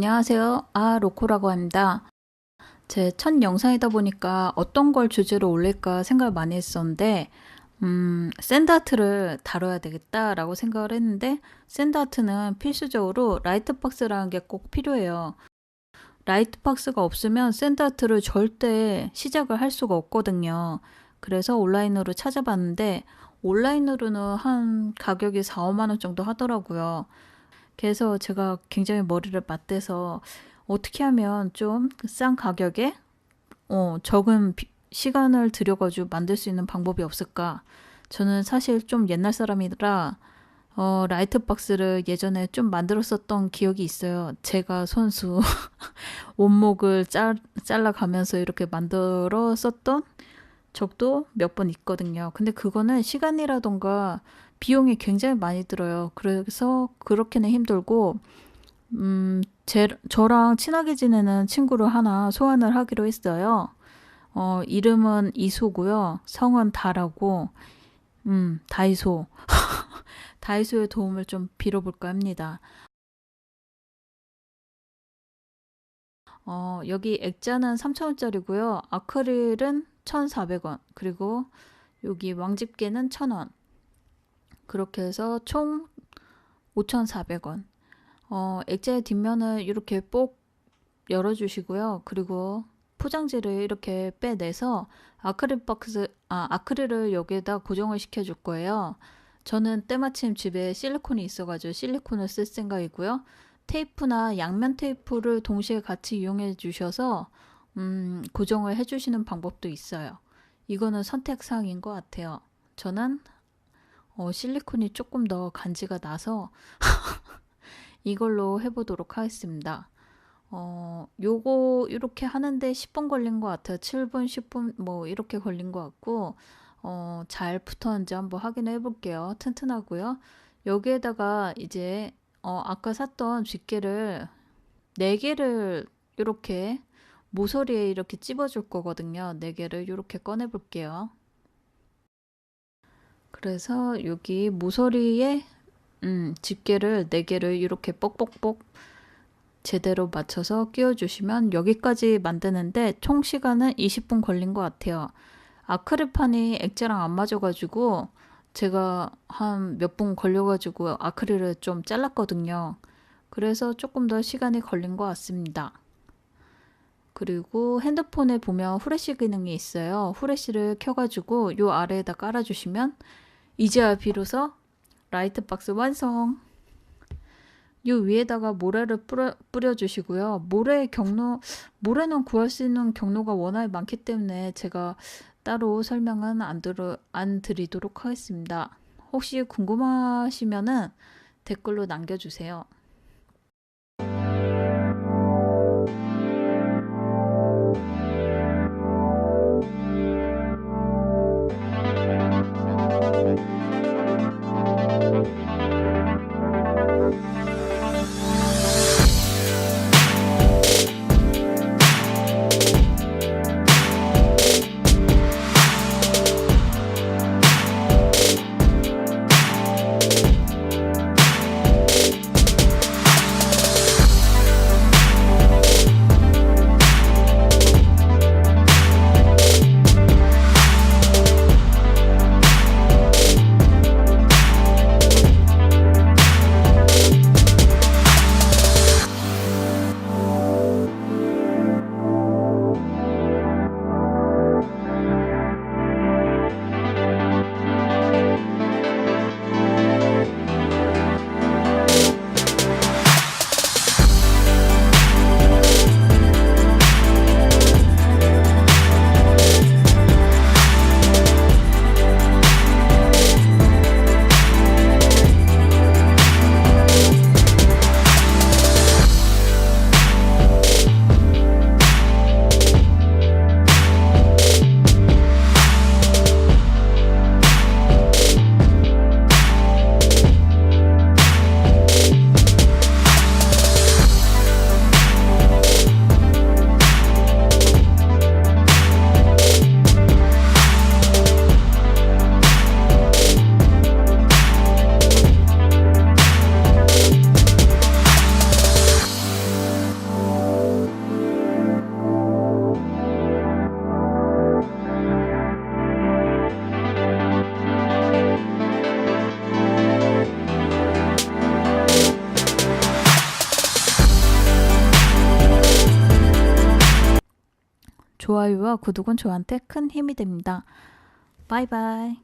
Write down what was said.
안녕하세요. 아, 로코라고 합니다. 제 첫 영상이다 보니까 어떤 걸 주제로 올릴까 생각을 많이 했었는데, 음, 샌드아트를 다뤄야 되겠다라고 생각을 했는데, 샌드아트는 필수적으로 라이트박스라는 게 꼭 필요해요. 라이트박스가 없으면 샌드아트를 절대 시작을 할 수가 없거든요. 그래서 온라인으로 찾아봤는데, 온라인으로는 한 가격이 4, 5만 원 정도 하더라고요. 그래서 제가 굉장히 머리를 맞대서 어떻게 하면 좀 싼 가격에 어, 적은 비- 시간을 들여가지고 만들 수 있는 방법이 없을까? 저는 사실 좀 옛날 사람이라 어, 라이트 박스를 예전에 좀 만들었었던 기억이 있어요. 제가 손수 원목을 잘, 잘라가면서 이렇게 만들었었던 적도 몇 번 있거든요. 근데 그거는 시간이라던가 비용이 굉장히 많이 들어요. 그래서 그렇게는 힘들고, 음, 제, 저랑 친하게 지내는 친구를 하나 소환을 하기로 했어요. 어, 이름은 이소고요. 성은 다라고, 음, 다이소. 다이소의 도움을 좀 빌어볼까 합니다. 어, 여기 액자는 3,000원짜리고요. 아크릴은 1,400원. 그리고 여기 왕집게는 1,000원. 그렇게 해서 총 5,400원. 어, 액자의 뒷면을 이렇게 뽁 열어주시고요. 그리고 포장지를 이렇게 빼내서 아크릴 박스, 아, 아크릴을 여기에다 고정을 시켜줄 거예요. 저는 때마침 집에 실리콘이 있어가지고 실리콘을 쓸 생각이고요. 테이프나 양면 테이프를 동시에 같이 이용해 주셔서, 음, 고정을 해주시는 방법도 있어요. 이거는 선택사항인 것 같아요. 저는 어, 실리콘이 조금 더 간지가 나서 이걸로 해보도록 하겠습니다. 어, 요거 이렇게 하는데 10분 걸린 것 같아요. 7분, 10분 뭐 이렇게 걸린 것 같고 어, 잘 붙었는지 한번 확인해 볼게요. 튼튼하고요. 여기에다가 이제 어, 아까 샀던 집게를 4개를 이렇게 모서리에 이렇게 찝어줄 거거든요. 4개를 이렇게 꺼내 볼게요. 그래서 여기 모서리에 음, 집게를 4개를 이렇게 뻑뻑뻑 제대로 맞춰서 끼워주시면 여기까지 만드는데 총 시간은 20분 걸린 것 같아요. 아크릴판이 액자랑 안 맞아가지고 제가 한 몇 분 걸려가지고 아크릴을 좀 잘랐거든요. 그래서 조금 더 시간이 걸린 것 같습니다. 그리고 핸드폰에 보면 후레쉬 기능이 있어요. 후레쉬를 켜가지고 요 아래에다 깔아주시면 이제야 비로소 라이트 박스 완성. 요 위에다가 모래를 뿌려, 뿌려주시고요. 모래 경로, 모래는 구할 수 있는 경로가 워낙 많기 때문에 제가 따로 설명은 안, 들어, 안 드리도록 하겠습니다. 혹시 궁금하시면은 댓글로 남겨주세요. 좋아요와 구독은 저한테 큰 힘이 됩니다. 바이바이.